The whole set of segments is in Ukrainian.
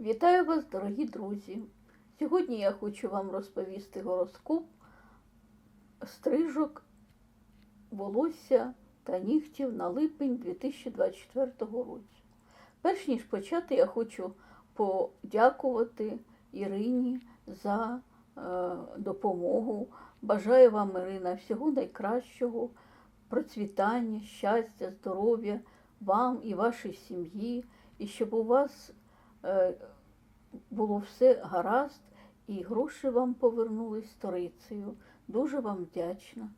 Вітаю вас, дорогі друзі! Сьогодні я хочу вам розповісти гороскоп стрижок, волосся та нігтів на липень 2024 року. Перш ніж почати, я хочу подякувати Ірині за е, допомогу. Бажаю вам, Ірина, всього найкращого, процвітання, щастя, здоров'я вам і вашій сім'ї, і щоб у вас було все гаразд, і гроші вам повернулись сторицею. Дуже вам вдячна.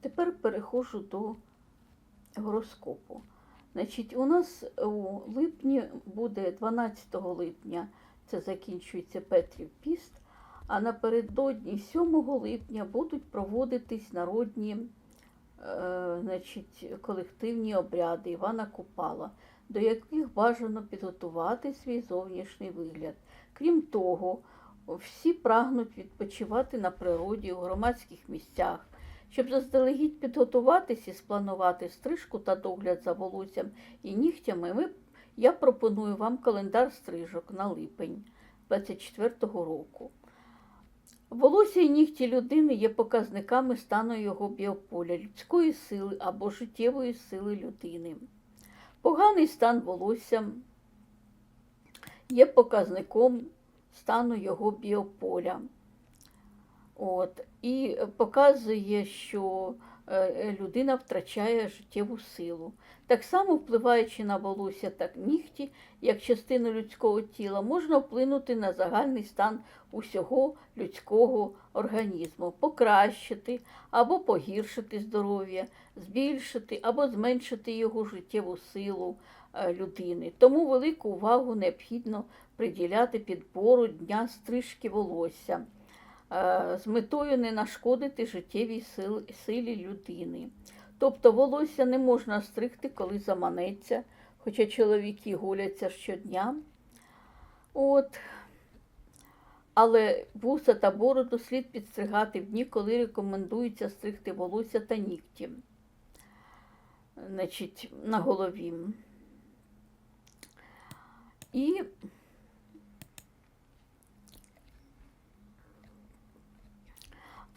Тепер переходжу до гороскопу. Значить, у нас у липні буде 12 липня, це закінчується Петрів піст, а напередодні 7 липня будуть проводитись народні е, значить, колективні обряди Івана Купала, до яких бажано підготувати свій зовнішній вигляд. Крім того, всі прагнуть відпочивати на природі у громадських місцях. Щоб заздалегідь підготуватись і спланувати стрижку та догляд за волоссям і нігтями, ми, я пропоную вам календар стрижок на липень 2024 року. Волосся і нігті людини є показниками стану його біополя, людської сили або життєвої сили людини. Поганий стан волосся є показником стану його біополя. От, І показує, що людина втрачає життєву силу. Так само, впливаючи на волосся та нігті, як частину людського тіла, можна вплинути на загальний стан усього людського організму, покращити або погіршити здоров'я, збільшити або зменшити його життєву силу е, людини. Тому велику увагу необхідно приділяти підбору дня стрижки волосся з метою не нашкодити життєвій силі людини. Тобто волосся не можна стригти, коли заманеться, хоча чоловіки гуляться щодня. От. Але вуса та бороду слід підстригати в дні, коли рекомендується стригти волосся та нігті Значить, на голові. І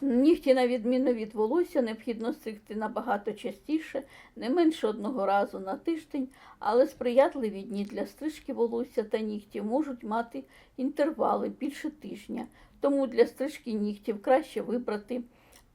Нігті, на відміну від волосся, необхідно стригти набагато частіше, не менше одного разу на тиждень, але сприятливі дні для стрижки волосся та нігтів можуть мати інтервали більше тижня. Тому для стрижки нігтів краще вибрати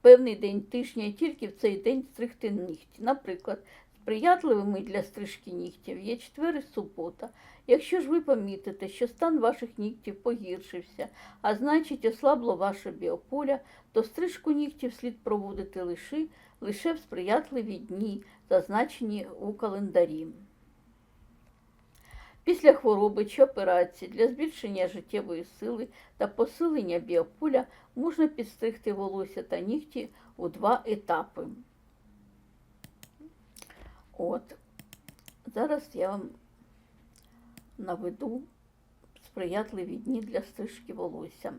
певний день тижня і тільки в цей день стригти нігті. Наприклад, сприятливими для стрижки нігтів є четвер і субота. Якщо ж ви помітите, що стан ваших нігтів погіршився, а значить ослабло ваше біополя, то стрижку нігтів слід проводити лише, лише в сприятливі дні, зазначені у календарі. Після хвороби чи операції для збільшення життєвої сили та посилення біополя можна підстригти волосся та нігті у два етапи. От, зараз я вам наведу сприятливі дні для стрижки волосся.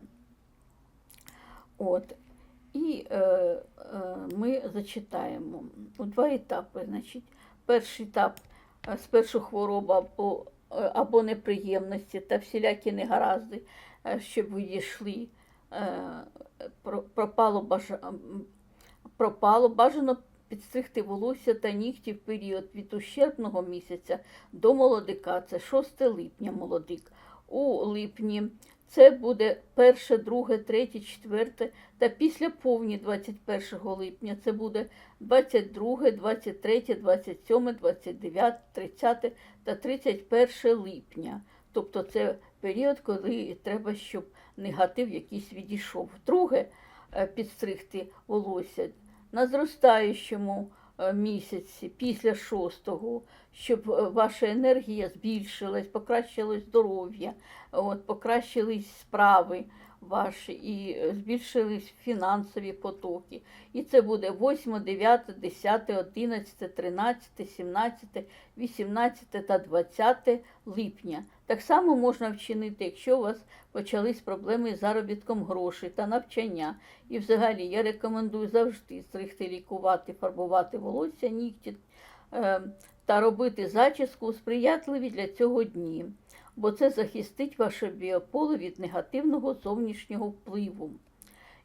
От. І е, е, ми зачитаємо у два етапи. Значить, Перший етап е, спершу хвороба або, е, або неприємності та всілякі негаразди, е, щоб відійшли, е, пропало, бажа, пропало бажано підстригти волосся та нігті в період від ущербного місяця до молодика. Це 6 липня молодик. У липні це буде 1, 2, 3, 4 та після повні 21 липня це буде 22, 23, 27, 29, 30 та 31 липня. Тобто це період, коли треба, щоб негатив якийсь відійшов. Друге, е, підстригти волосся на зростаючому е, місяці після шостого, щоб е, ваша енергія збільшилась, покращилось здоров'я, от, покращились справи ваші і е, збільшились фінансові потоки. І це буде 8, 9, 10, 11, 13, 17, 18 та 20 липня. Так само можна вчинити, якщо у вас почались проблеми з заробітком грошей та навчання. І взагалі я рекомендую завжди стригти, лікувати, фарбувати волосся, нігті е, та робити зачіску сприятливі для цього дні, бо це захистить ваше біополе від негативного зовнішнього впливу.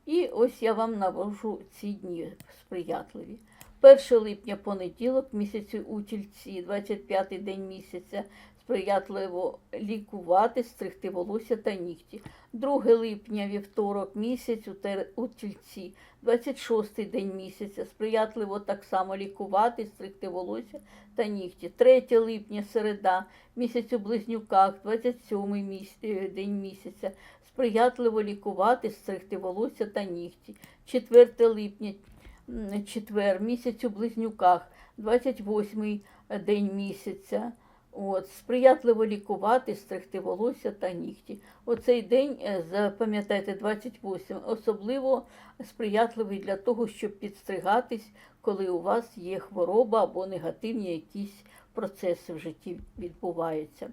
І ось я вам навожу ці дні сприятливі. 1 липня понеділок місяцю у тільці, 25-й день місяця, сприятливо лікувати, стригти волосся та нігті. 2 липня вівторок місяць у тільці, 26-й день місяця, сприятливо так само лікувати, стригти волосся та нігті. 3 липня середа, місяць у близнюках, 27-й міс- е, день місяця, сприятливо лікувати, стригти волосся та нігті. 4 липня, четвер, місяць у близнюках, 28-й день місяця. От, сприятливо лікувати, стригти волосся та нігті. Оцей день, е, запам'ятайте, 28, особливо сприятливий для того, щоб підстригатись, коли у вас є хвороба або негативні якісь процеси в житті відбуваються.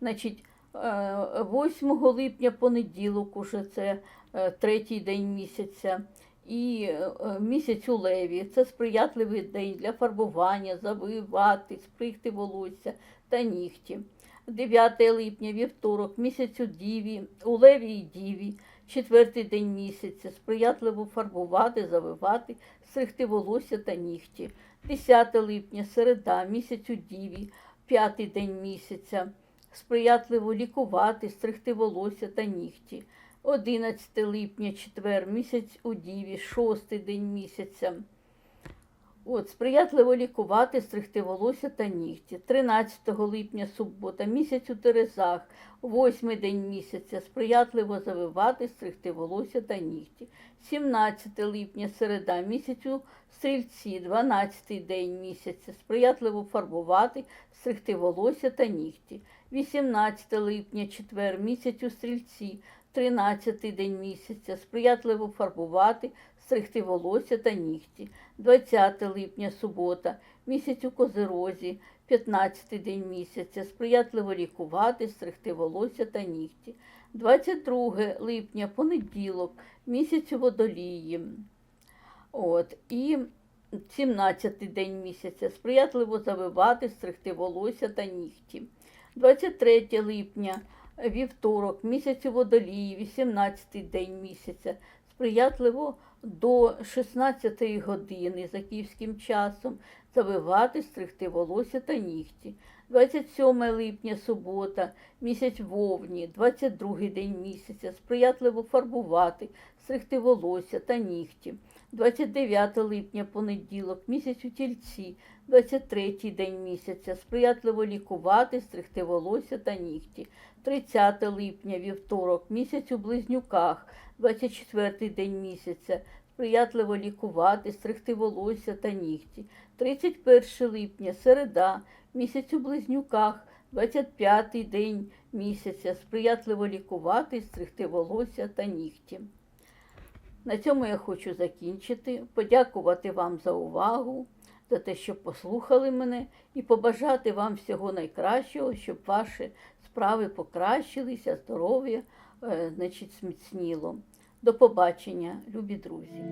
Значить, е, 8 липня понеділок, уже це е, третій день місяця, і е, місяць у леві. Це сприятливий день для фарбування, завивати, спригти волосся та нігті. 9 липня, вівторок, місяць у діві, у леві і діві, четвертий день місяця, сприятливо фарбувати, завивати, стригти волосся та нігті. 10 липня, середа, місяць у діві, п'ятий день місяця, сприятливо лікувати, стригти волосся та нігті. 11 липня, четвер, місяць у діві, шостий день місяця. От, сприятливо лікувати, стригти волосся та нігті. 13 липня субота, місяць у Терезах, восьмий день місяця, сприятливо завивати, стригти волосся та нігті. 17 липня середа, місяць у стрільці, 12 день місяця, сприятливо фарбувати, стригти волосся та нігті. 18 липня, четвер, місяць у стрільці, 13 день місяця, сприятливо фарбувати, стригти волосся та нігті. 20 липня, субота, місяць у козирозі, 15 день місяця, сприятливо лікувати, стригти волосся та нігті. 22 липня, понеділок, місяць у водолії. От, і 17 день місяця, сприятливо завивати, стригти волосся та нігті. 23 липня, вівторок, місяці водолії, 18-й день місяця, сприятливо до 16 години за київським часом завивати, стригти волосся та нігті. 27 липня, субота, місяць вовні, 22 день місяця, сприятливо фарбувати, стригти волосся та нігті. 29 липня, понеділок, місяць у тільці, 23 день місяця, сприятливо лікувати, стригти волосся та нігті. 30 липня, вівторок, місяць у близнюках, 24 день місяця, сприятливо лікувати, стригти волосся та нігті. 31 липня, середа, місяць у близнюках, 25 день місяця, сприятливо лікувати, стригти волосся та нігті. На цьому я хочу закінчити, подякувати вам за увагу, за те, що послухали мене, і побажати вам всього найкращого, щоб ваші справи покращилися, здоров'я, е, значить, зміцніло. До побачення, любі друзі.